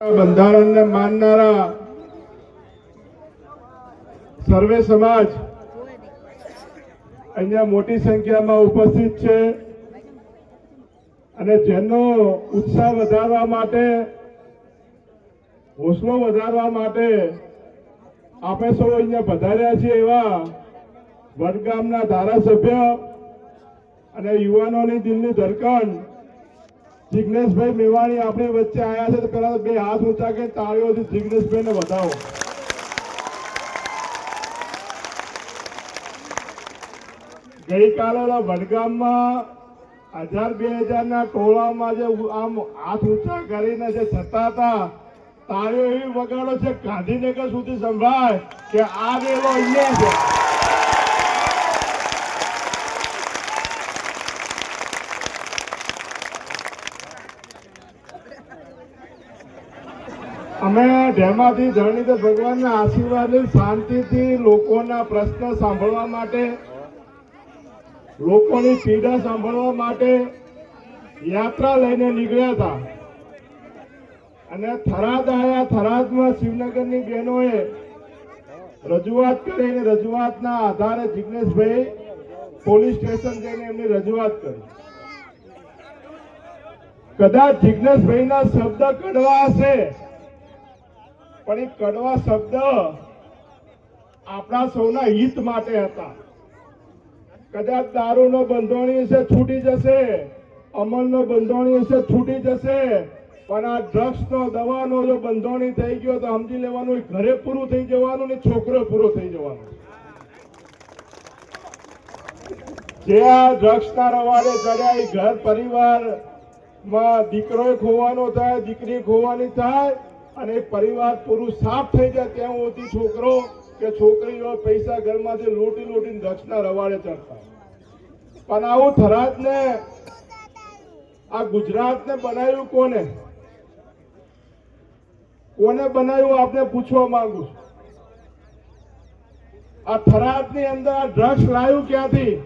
બંધારણને માનનારા સર્વે સમાજ અહીંયા મોટી સંખ્યામાં ઉપસ્થિત છે અને જેનો ઉત્સાહ વધારવા માટે હોસલો વધારવા માટે આપણે સૌ અહીંયા પધાર્યા છીએ એવા વડગામના ધારાસભ્ય અને યુવાનોની દિલની ધડકન જિગ્નેશભાઈ મેવાણી આપણી વચ્ચે આવ્યા છે, તો પેલા બે હાથ ઊંચા કે તાળીઓથી જિગ્નેશભાઈને વધાવો. ગઈકાલે વડગામમાં હજાર બે હજારના ટોળામાં જે આમ હાથ ઊંચા કરીને જે થતા હતા, તાળીઓ એવી વગાડો છે, ગાંધીનગર સુધી સંભળાય કે આ રેલો અહીંયા છે. અમે ઢેમાથી ધરણીધર ભગવાનના આશીર્વાદ શાંતિથી લોકોના પ્રશ્ન સાંભળવા માટે, લોકોની પીડા સાંભળવા માટે યાત્રા લઈને નીકળ્યા હતા. અને થરાદ આવ્યા થરાદમાં શિવનગરની બહેનોએ રજૂઆત કરીને રજૂઆતના આધારે જિગ્નેશભાઈ પોલીસ સ્ટેશન જઈને એમની રજૂઆત કરી. કદાચ જિગ્નેશભાઈના શબ્દ કડવા હશે પણ એ કડવા શબ્દ આપણા સૌના હિત માટે હતા. કદાચ દારૂનો બંધોણી હશે છૂટી જશે, અમલનો બંધોણી હશે છૂટી જશે, પણ આ ડ્રગ્સનો, દવાનો જો બંધોણી થઈ ગયો તો સમજી લેવાનું ઘરે પૂરું થઈ જવાનું ને છોકરો પૂરો થઈ જવાનો. જે આ ડ્રગ્સના રવાડે ચડ્યા, એ ઘર પરિવારમાં દીકરો ખોવાનો થાય દીકરી ખોવાની થાય અને પરિવાર પૂરું સાફ થઈ જાય ત્યાં સુધી છોકરો કે છોકરીઓ પૈસા ઘરમાંથી લૂંટી લૂંટીને ડ્રગ્સના રવાડે ચડતા. પણ આવું થરાદને, આ ગુજરાતને બનાવ્યું કોને? કોને બનાવ્યું આપને પૂછવા માંગુ છું. આ થરાદની અંદર આ ડ્રગ્સ લાવ્યું ક્યાંથી?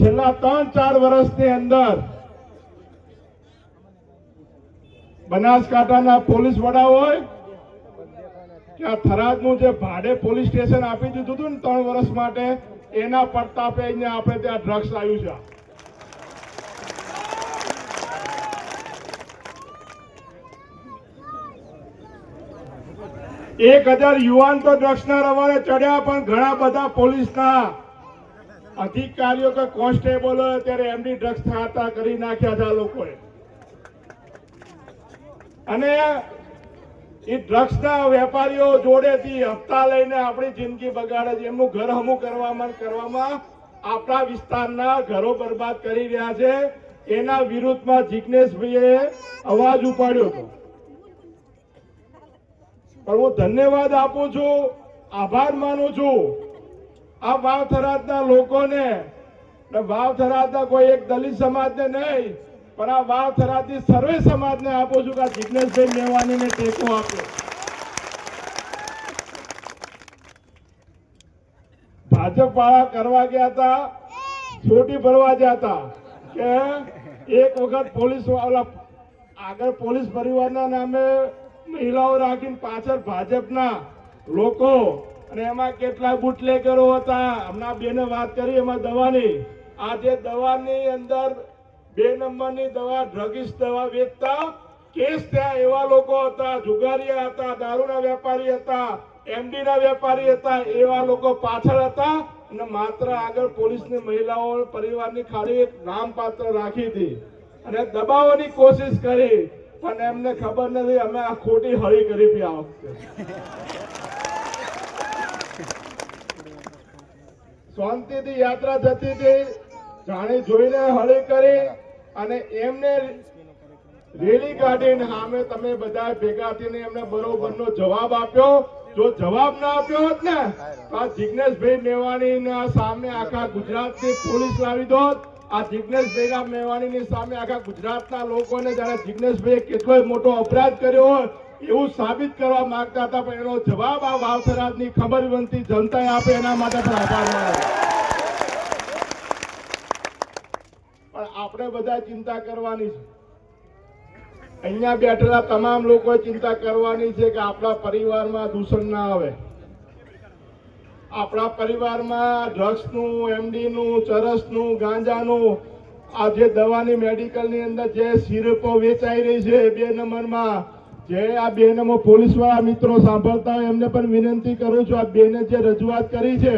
છેલ્લા ત્રણ ચાર વર્ષની અંદર બનાસકાંઠાના પોલીસ વડા હોય, કે આ થરાદનું જે ભાડે પોલીસ સ્ટેશન આપી દીધું હતું ને ત્રણ વર્ષ માટે, એના પડતાપે અહીંયા આપણે ત્યાં ડ્રગ્સ આવ્યું છે. એક હજાર યુવાન તો ડ્રગ્સના રવાડે ચડ્યા, પણ ઘણા બધા પોલીસના અધિકારીઓ કે કોન્સ્ટેબલો અત્યારે એમની ડ્રગ્સ ખાતા કરી નાખ્યા હતા લોકોએ. અને એ ડ્રગ્સના વેપારીઓ જોડેથી હપ્તા લઈને આપણી જિંદગી બગાડે છે. એમનું ઘર હમું કરવામાં કરવામાં આપણા વિસ્તારના ઘરો બરબાદ કરી રહ્યા છે. એના વિરુદ્ધમાં જિજ્ઞેશભાઈએ અવાજ ઉપાડ્યો હતો. પણ હું ધન્યવાદ આપું છું, આભાર માનું છું. આ વાવ થરાદના લોકોને વાવ થરાદના કોઈ એક દલિત સમાજને નહીં પણ આ વાવ થરાદની સર્વે સમાજને આપું છું કે આ જિજ્ઞેશભાઈ મેવાણીને ટેકો આપ્યો ભાજપ વાળા કરવા ગયા હતા, ચોટી ભરવા ગયા હતા કે એક વખત પોલીસવાળા આગળ પોલીસ પરિવારના નામે મહિલાઓ રાખીને પાછળ ભાજપના લોકો અને એમાં કેટલા બુટલેગરો હતા. હમણાં બેને વાત કરી, એમાં દવાની. આજે દવાની અંદર બે નંબરની દવા ડ્રગિસ્ટ દવા વેચતા. કેસ ત્યાં એવા લોકો હતા, જુગારીયા હતા, દારૂના વેપારી હતા એમડી ના વેપારી હતા, એવા લોકો પાછળ હતા. અને માત્ર આગળ પોલીસની મહિલાઓ પરિવારની ખાલી એક નામ પાત્ર રાખી હતી. અને દબાવવાની કોશિશ કરી, પણ એમને ખબર નથી, અમે આ ખોટી હળી કરી હતી આ વખતે. શાંતિથી યાત્રા થતી હતી. જાણી જોઈને હળી કરી. અને એમને રેલી કાઢીને સામે તમે બધા ભેગા થઈને એમને બરોબરનો જવાબ આપ્યો. જો જવાબ ના આપ્યો હોત ને, તો આ જિજ્ઞેશભાઈ મેવાણીના સામે આખા ગુજરાતની પોલીસ લાવી દોત. આ જિજ્ઞેશભાઈ મેવાણીની સામે આખા ગુજરાતના લોકોને જ્યારે જિજ્ઞેશભાઈએ કેટલો મોટો અપરાધ કર્યો હોય, એવું સાબિત કરવા માંગતા હતા, પણ એનો જવાબ આ વાવસરાજની ખબર બનતી જનતાએ આપે એના માટે પણ આભાર માનો પણ આપણે બધા ચિંતા કરવાની છે. અહીંયા બેઠેલા તમામ લોકો ચિંતા કરવાની છે કે આપણા પરિવારમાં દૂષણ ના આવે. આપણા પરિવારમાં ડ્રગ્સનું, એમડીનું, ચરસનું, ગાંજાનું, આ જે દવાની મેડિકલની અંદર જે સિરપો વેચાઈ રહી છે બે નંબરમાં, જે આ બે નંબર પોલીસવાળા મિત્રો સાંભળતા હોય એમને પણ વિનંતી કરું છું, આ બેને જે રજૂઆત કરી છે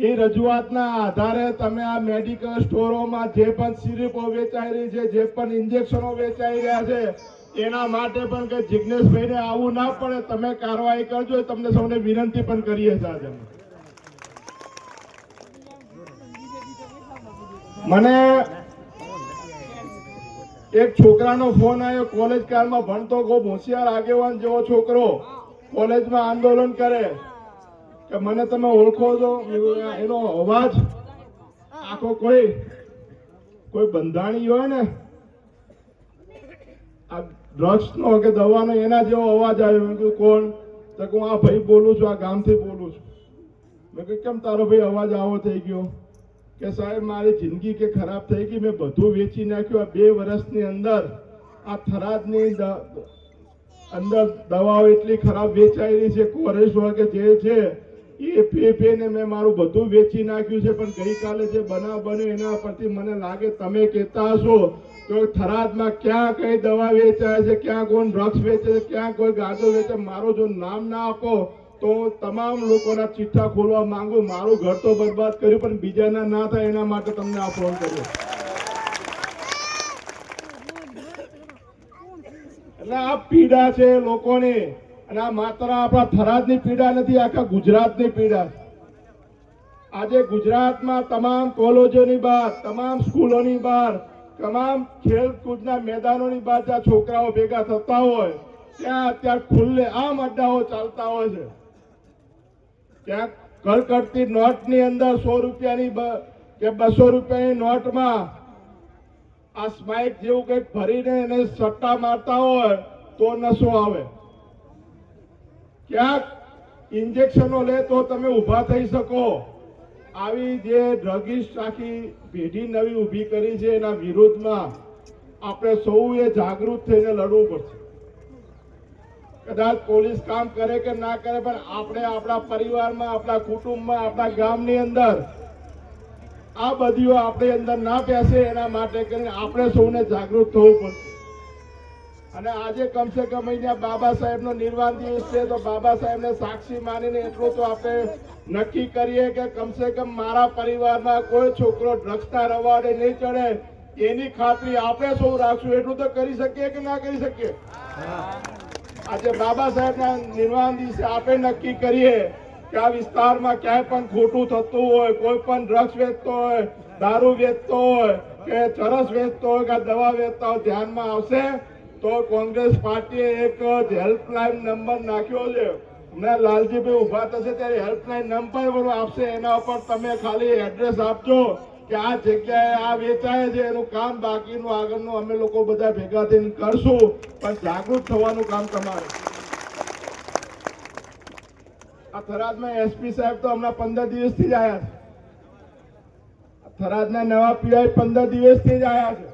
એ રજૂઆતના આધારે તમે આ મેડિકલ સ્ટોરોમાં જે પણ સિરીપો વેચાઈ રહી છે, જે પણ ઇન્જેક્શનો વેચાઈ રહ્યા છે, એના માટે પણ કે જિજ્ઞેશભાઈને આવું ના પડે, તમે કાર્યવાહી કરજો તમને સૌને વિનંતી પણ કરીએ છીએ મને એક છોકરાનો ફોન આવ્યો, કોલેજ કાળમાં ભણતો ખૂબ હોશિયાર આગેવાન જેવો છોકરો, કોલેજમાં આંદોલન કરે. કે મને તમે ઓળખો છો એનો અવાજ? આખો કોઈ કોઈ બંધાણી હોય ને? આ ડ્રગ્સ નો કે દવાનો એના જેવો અવાજ આવ્યો. કીધું, કોણ? તો હું આ ભાઈ બોલું છું, આ ગામથી બોલું છું. મેં કીધું, કેમ તારો ભાઈ અવાજ આવો થઈ ગયો? કે સાહેબ, મારી જિંદગી કે ખરાબ થઈ ગઈ, મેં બધું વેચી નાખ્યું. આ બે વર્ષની અંદર, આ થરાદની અંદર દવાઓ એટલી ખરાબ વેચાયેલી છે કોરેશ્વર કે જે છે એ પે પે મેં મારું બધું વેચી નાખ્યું છે, પણ ગઈકાલે જે બનાવ બન્યો એના પરથી મને લાગે તમે કહેતા હશો તો થરાદમાં ક્યાં કઈ દવા વેચાય છે, ક્યાં કોણ ડ્રગ્સ વેચે છે, ક્યાં કોઈ ગાંજો વેચે મારું જો નામ ના આપો તો હું તમામ લોકોના ચિઠ્ઠા ખોલવા માંગુ, મારું ઘર તો બરબાદ કર્યું, પણ બીજાના ના થાય એના માટે તમને આ ફોન કર્યો. એટલે આ પીડા છે લોકોની. અને આ માત્ર આપણા થરાદની પીડા નથી, આખા ગુજરાતની પીડા આજે ગુજરાતમાં તમામ કોલેજોની બહાર, તમામ સ્કૂલોની બહાર, તમામ ખેલકૂદના મેદાનોની બહાર જ્યાં છોકરાઓ ભેગા થતા હોય, ત્યાં અત્યારે ખુલ્લે આમ અડ્ડાઓ ચાલતા હોય છે. ત્યાં કડકડતી નોટની અંદર સો રૂપિયાની કે બસો રૂપિયાની નોટમાં આ સ્માઇક જેવું કંઈક ભરીને એને સટ્ટા મારતા હોય, તો નશો આવે. ક્યાંક ઇન્જેક્શનો લે તો તમે ઊભા થઈ શકો. આવી જે ડ્રગિસ્ટ આખી પેઢી નવી ઊભી કરી છે એના વિરોધમાં આપણે સૌએ જાગૃત થઈને લડવું પડશે. કદાચ પોલીસ કામ કરે કે ના કરે, પણ આપણે આપણા પરિવારમાં, આપણા કુટુંબમાં, આપણા ગામની અંદર આ બધીઓ આપણી અંદર ના બેસે એના માટે કરીને આપણે સૌને જાગૃત થવું પડશે. અને આજે કમસે કમ અહીંયા બાબા સાહેબનો નિર્વાણ દિવસ છે, તો બાબા સાહેબને સાક્ષી માનીને એટલું તો આપણે નક્કી કરીએ કે કમસે કમ મારા પરિવારમાં કોઈ છોકરો ડ્રગ્સના રવાડે નહીં ચડે, એની ખાતરી આપણે સૌ રાખશું. એટલું તો કરી શકીએ કે ના કરી શકીએ? આજે બાબા સાહેબના નિર્વાણ દિવસે આપણે નક્કી કરીએ કે આ વિસ્તારમાં ક્યાંય પણ ખોટું થતું હોય, કોઈ પણ ડ્રગ્સ વેચતો હોય, દારૂ વેચતો હોય, કે ચરસ વેચતો હોય, કે દવા વેચતા હોય, ધ્યાનમાં આવશે તો કોંગ્રેસ પાર્ટીએ એક હેલ્પલાઇન નંબર નાખ્યો છે. ને લાલજીભાઈ ઊભા થશે ત્યારે હેલ્પલાઇન નંબર બધું આપશે. એના ઉપર તમે ખાલી એડ્રેસ આપજો કે આ જગ્યાએ આ વેચાય છે, એનું કામ બાકીનું આગળનું અમે લોકો બધા ભેગા થઈને કરશું. પણ જાગૃત થવાનું કામ તમારે. આ થરાદમાં એસપી સાહેબ તો હમણાં પંદર દિવસથી જ આવ્યા છે. થરાદના નવા પીઆઈ પંદર દિવસથી જ આવ્યા છે.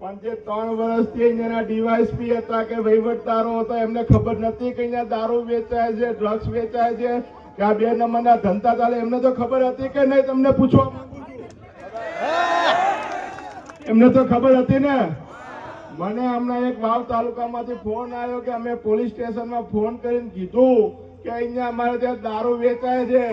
પણ જે ત્રણ વર્ષથી અહીંયાના ડીવાયસપી હતા કે વહીવટદારો હતા, એમને ખબર નથી કે અહીંયા દારૂ વેચાય છે ડ્રગ્સ વેચાય છે, કે આ બે નંબરના ધંધા ચાલે, એમને તો ખબર હતી કે નહીં? તમને પૂછવા એમને તો ખબર હતી ને? મને હમણાં એક વાવ તાલુકામાંથી ફોન આવ્યો કે અમે પોલીસ સ્ટેશનમાં ફોન કરીને કીધું કે અહીંયા અમારે ત્યાં દારૂ વેચાય છે.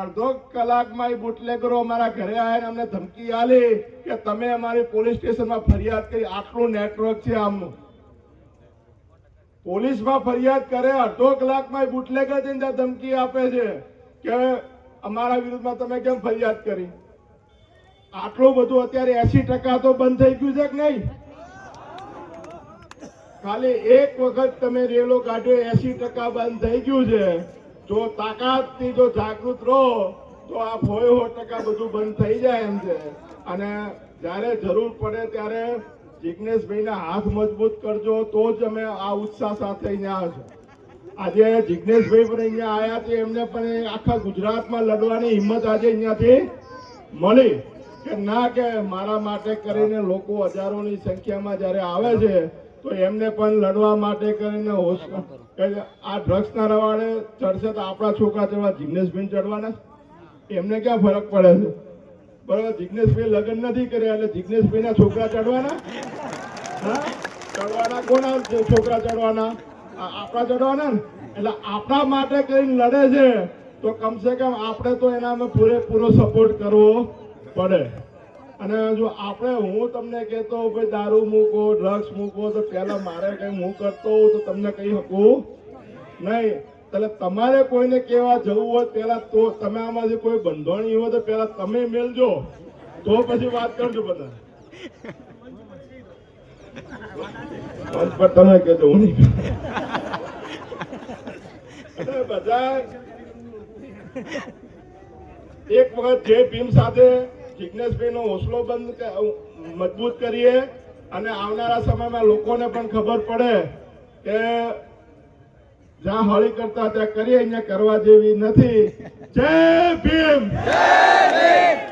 અડધો કલાકમાં એ બુટલેગરો અમારા ઘરે આવીને અમને ધમકી આલી કે તમે અમારી પોલીસ સ્ટેશનમાં ફરિયાદ કરી. આટલું નેટવર્ક છે આમનું. પોલીસમાં ફરિયાદ કરે, અડધો કલાકમાં બુટલેગર જઈને ધમકી આપે છે કે અમારા વિરુદ્ધમાં તમે કેમ ફરિયાદ કરી? આટલું બધું અત્યારે એસી ટકા તો બંધ થઈ ગયું છે કે નહીં? ખાલી એક વખત તમે રેલો કાઢ્યો, એસી ટકા બંધ થઈ ગયું છે. જો તાકાતથી જો જાગૃત રહો, તો આ ફોય હો ટકા બધું બંધ થઈ જાય એમ છે. અને જ્યારે જરૂર પડે ત્યારે જિજ્ઞેશભાઈના હાથ મજબૂત કરજો, તો જ અમે આ ઉત્સાહ સાથે અહીંયા આવશું આજે જિજ્ઞેશભાઈ પણ અહીંયા આવ્યા છે, એમને પણ આખા ગુજરાતમાં લડવાની હિંમત આજે અહીંયાથી મળી કે ના કે મારા માટે કરીને લોકો હજારોની સંખ્યામાં જ્યારે આવે છે તો એમને પણ લડવા માટે કરીને આ ડ્રગ્સના રવાડે ચડશે તો આપણા છોકરા ચડવા જિગ્નેશભાઈ ચડવાના એમને ક્યાં ફરક પડે છે? બરાબર જિગ્નેશભાઈ લગ્ન નથી કર્યા એટલે જિગ્નેશભાઈના છોકરા ચડવાના? હા? ચડવાના કોના છોકરા ચડવાના? આપણા ચડવાના ને? એટલે આપણા માટે કરીને લડે છે? તો કમસે કમ આપણે તો એનામાં પૂરેપૂરો સપોર્ટ કરવો પડે. અને જો આપણે હું તમને કહેતો ભાઈ દારૂ મૂકો ડ્રગ્સ મૂકો, તો પહેલાં મારે કંઈ હું કરતો હોઉં તો તમને કહી શકું નહીં. એટલે તમારે કોઈને કહેવા જવું હોય પહેલાં તો તમે આમાંથી કોઈ બંધોણી હોય તો પહેલાં તમે મેળજો તો પછી વાત કરજો બધા. તમે કહેજો, હું નહીં બધા એક વખત જે ભીમ સાથે જિજ્ઞેશભાઈ નો હોસલો બંધ મજબૂત કરીએ અને આવનારા સમયમાં લોકોને પણ ખબર પડે કે જ્યાં હળી કરતા ત્યાં કરીએ, અહીંયા કરવા જેવી નથી. જય ભીમ! જય